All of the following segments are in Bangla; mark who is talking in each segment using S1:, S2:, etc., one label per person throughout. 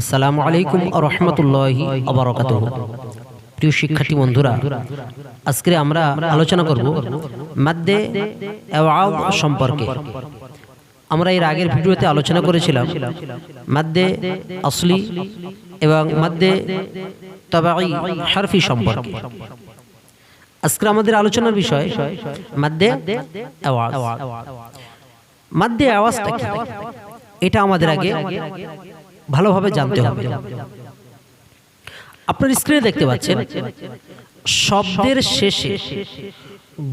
S1: আসসালামু আলাইকুম রহমতুল্লাহি আবরকাত প্রিয় শিক্ষার্থী বন্ধুরা, আজকে আমরা আলোচনা করব মাদ্দে আওয়াব সম্পর্কে। আমরা এর আগের ভিডিওতে আলোচনা করেছিলাম মাদ্দে আসলি এবং মাদ্দে তবাই হারফি সম্পর্কে। আজকে আমাদের আলোচনার বিষয় মাদ্দে মাদ্দে আওয়াজটা এটা আমাদের আগে ভালোভাবে জানতে হবে। আপনার স্ক্রিনে দেখতে পাচ্ছেন, শব্দের শেষে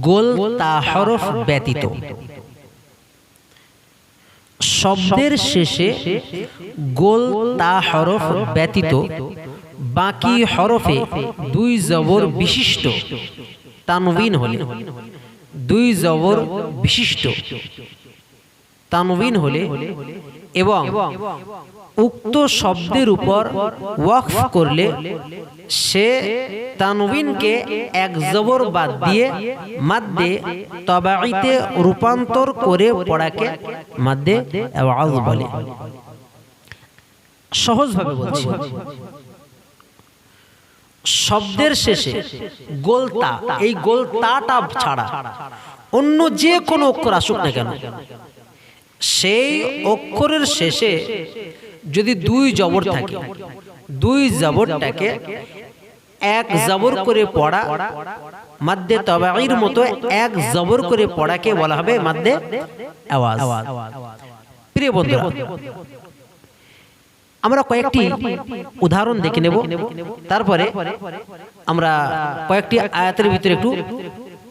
S1: গোল তা হরফ ব্যতীত। শব্দের শেষে গোল তা হরফ ব্যতীত, বাকি হরফে দুই জবর বিশিষ্ট, তানবিন হলে। দুই জবর বিশিষ্ট, তানবিন হলে এবং উক্ত শব্দের উপর ওয়াকফ করলে সে তানবিনকে এক জবর বাদ দিয়ে মাদ্দে তবাইতে রূপান্তর করে পড়াকে মাদ্দে আওয়াজ বলে। সহজভাবে বলছি। শব্দের শেষে গোলতা এই গোলতাটা ছাড়া অন্য যে কোনো অক্ষর আসুক না কেন সেই অক্ষরের শেষে যদি দুই জবর থাকে, দুই জবরটাকে এক জবর করে পড়া, মাদ্দে তবাইর মতো এক জবর করে পড়াকে বলা হবে মাদ্দে আওয়াজ। প্রিয় বন্ধুরা, আমরা কয়েকটি উদাহরণ দেখে নেব। তারপরে আমরা কয়েকটি আয়াতের ভিতরে একটু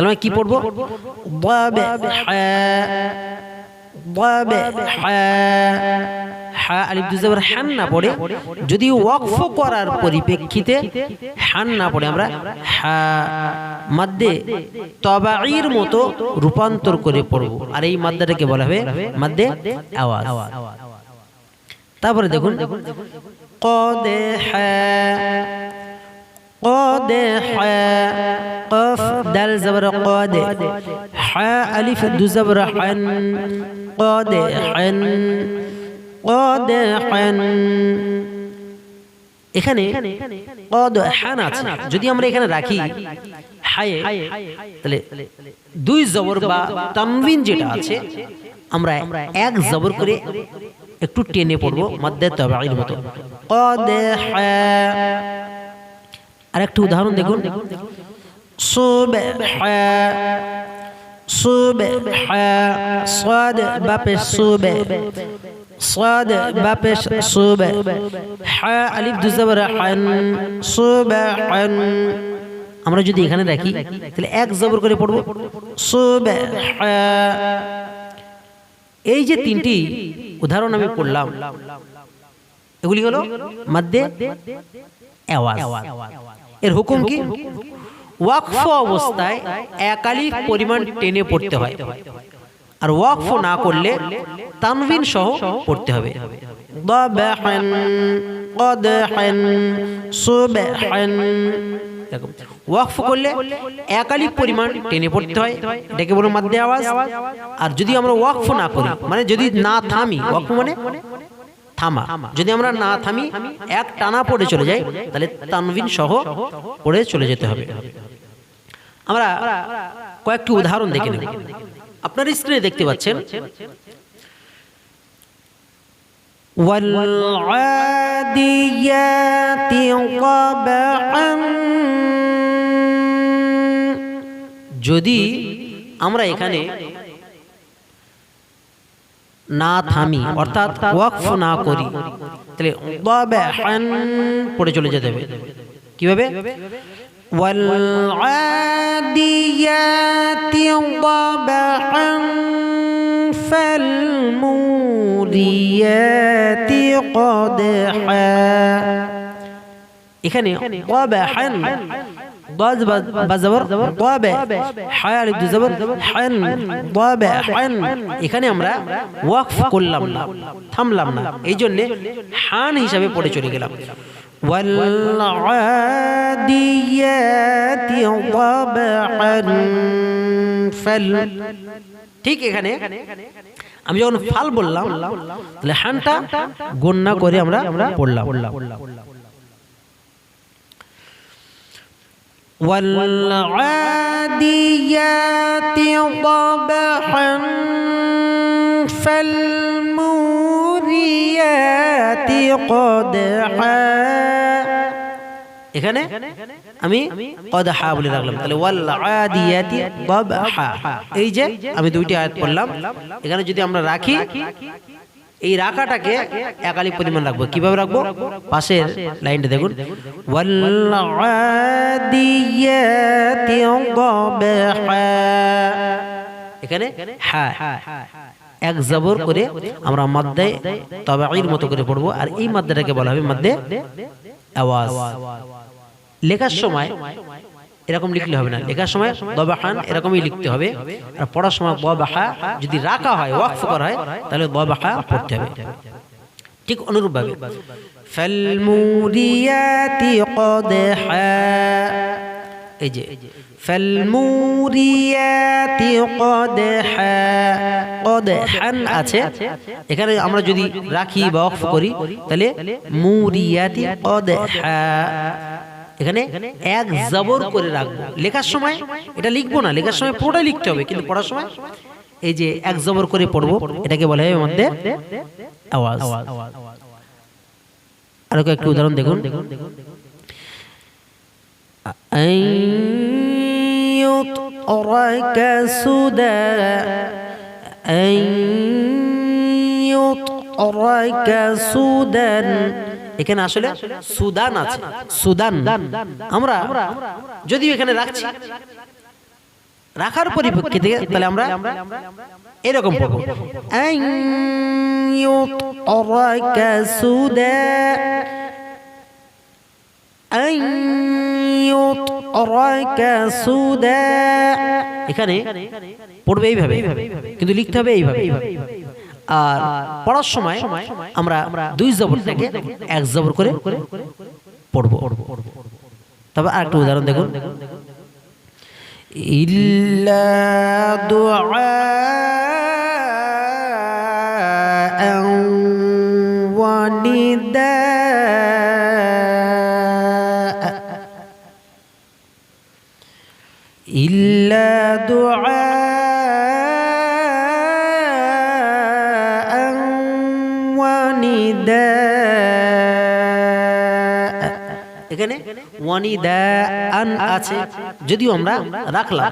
S1: তাহলে আমরা কি পড়বো ضاب ح ضاب ح হা আলিফ দুজাবার হান না পড়ে যদি ওয়াকফ করার পরিপ্রেক্ষিতে হান না পড়ে আমরা হা মাদ্দে তবাইর মতো রূপান্তর করে পড়ব আর এই মাদ্দাটাকে বলা হবে মাদ্দে আওয়াজ তারপরে দেখুন কদে হা قاد حاء قف دال زبر قاد حاء ألف دو زبر حن قاد حن এখানে হান আছে যদি আমরা এখানে রাখি হায়ে তাহলে দুই জবর বা তানবিন যেটা আছে আমরা এক জবর করে একটু টেনে পড়বো মধ্যে তবাইল মতো আর একটু উদাহরণ দেখুন সুবে সুবে সাদ বাপে সুবে صاد بابش صوب ح الف দু জবর হান সুবহান আমরা যদি এখানে রাখি তাহলে এক জবর করে পড়ব সুবহা এই যে তিনটি উদাহরণ আমি পড়লাম এগুলি হলো মধ্যে আওয়াজ এর হুকুম কি ওয়াকফ অবস্থায় একালিক পরিমাণ টেনে পড়তে হয়। আর ওয়াকফ না করলে তানবিন সহ পড়তে হবে। ওয়াকফ করলে একালিক পরিমাণ টেনে পড়তে হয়। এটাকে বলুন মাধ্যে আওয়াজ। আর যদি আমরা ওয়াকফ না করি মানে যদি না থামি, ওয়াকফ মানে থামা। যদি আমরা না থামি, এক টানা পড়ে চলে যাই, তাহলে তানবিন সহ পড়ে চলে যেতে হবে। আমরা কয়েকটি উদাহরণ দেখে নেব আপনার স্ক্রিনে দেখতে পাচ্ছেন والعاديات قبحا যদি আমরা এখানে না থামি অর্থাৎ ওয়াকফ না করি তাহলে পড়ে চলে যেতে হবে কিভাবে والعاديات ضبحا فالموريات فالموريات قدحا এখানে قبحا ضاد বাজাবর ضاب حا আলিফ দু জবর হান ضبحا এখানে আমরা ওয়াকফ করলাম না থামলাম না এই জন্য হান হিসাবে পড়ে চলে গেলাম والعاديات ضبحا فال ঠিক এখানে আমি যখন ফাল বললাম তাহলে হানটা গণ্যা করে আমরা পড়লাম والعاديات ضبحا فالموريات قدحا এখানে আমি কদহা বলে রাখলাম। তাহলে ওয়াল আদিয়াতি দাবহা এই যে আমি দুইটি আয়াত পড়লাম। এখানে যদি আমরা রাখি এই রাখাটাকে একালিক পরিমাণ রাখব। কীভাবে রাখব? পাশের লাইনটা দেখুন। ওয়াল আদিয়াতি দাবহা এখানে হ্যাঁ এক জবর করে আমরা মাদ্দে তবাইর মতো করে পড়ব। আর এই মাদ্দাটাকে বলা হবে মাদ্দে আওয়াজ। লেখার সময় এরকম লিখলে হবে না। লেখার সময় দবাহান এরকমই লিখতে হবে। আর পড়ার সময় ববাহা যদি রাখা হয়, ওয়াকফ করা হয়, তাহলে ববাহা পড়তে হবে। ঠিক অনুরূপ ভাবে এই যে আছে। এখানে আমরা যদি রাখি বা অফ করি, তাহলে মুরিয়াতি কদহা। এখানে এক জবর করে রাখবো লেখার সময় এটা লিখবো না লেখার সময় পুরোটাই লিখতে হবে কিন্তু পড়ার সময় এই যে এক জবর করে পড়বো এটাকে বলা হয় মধ্যে আওয়াজ আরো একটি উদাহরণ দেখুন يطرك سدى أن يطرك سدى এখানে আসলে সুদান আছে। সুদান। আমরা যদি এখানে রাখছি। রাখার পরিপ্রেক্ষিতে তাহলে আমরা এরকম পড়ব। এখানে পড়বে এইভাবে। কিন্তু লিখতে হবে এইভাবে এইভাবে। আর পড়ার সময় আমরা দুই জবর থেকে এক জবর করে পড়বো তবে আর একটা উদাহরণ দেখুন ইল্লা إلا دعاء আন আছে, যদিও আমরা রাখলাম।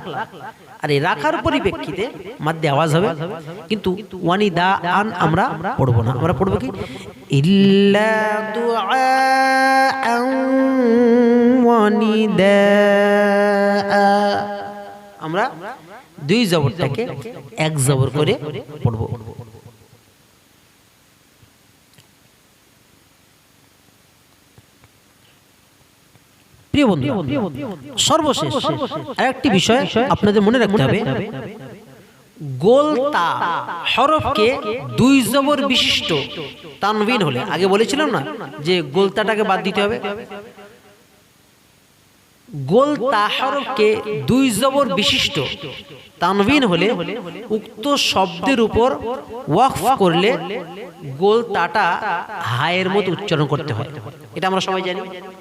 S1: আর এই রাখার পরিপ্রেক্ষিতে মাধ্যে আওয়াজ হবে, কিন্তু ওয়ানিদা আন আমরা পড়ব না। আমরা পড়ব কি? ইল্লা আমরা দুই জবরটাকে এক জবর করে পড়ব। প্রিয় বন্ধু সর্বশেষ আরেকটি বিষয় আপনাদের মনে রাখতে হবে। গোলতা হরফকে দুই জবর বিশিষ্ট তানবিন হলে, আগে বলেছিলাম না যে গোলতাটাকে বাদ দিতে হবে? গোল তাহরফকে দুই জবর বিশিষ্ট তানবিন হলে উক্ত শব্দের উপর ওয়াকফ করলে গোল তাটা হায়ের মতো উচ্চারণ করতে হয়। এটা আমরা সবাই জানি।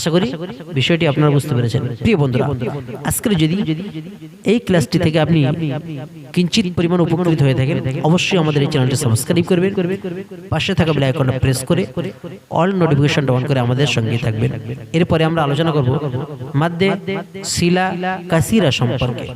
S1: আশা করি বিষয়টি আপনারা বুঝতে পেরেছেন। প্রিয় বন্ধুরা আজকের যদি এই ক্লাসটি থেকে আপনি কিঞ্চিত পরিমাণ উপকৃত হয়ে থাকেন অবশ্যই আমাদের এই চ্যানেলটি সাবস্ক্রাইব করবেন পাশে থাকা বেল আইকনটা প্রেস করে অল নোটিফিকেশনটা অন করে আমাদের সঙ্গে থাকবেন। এরপরে আমরা আলোচনা করব মাদ্দে শিলা কাসিরা সম্পর্কে।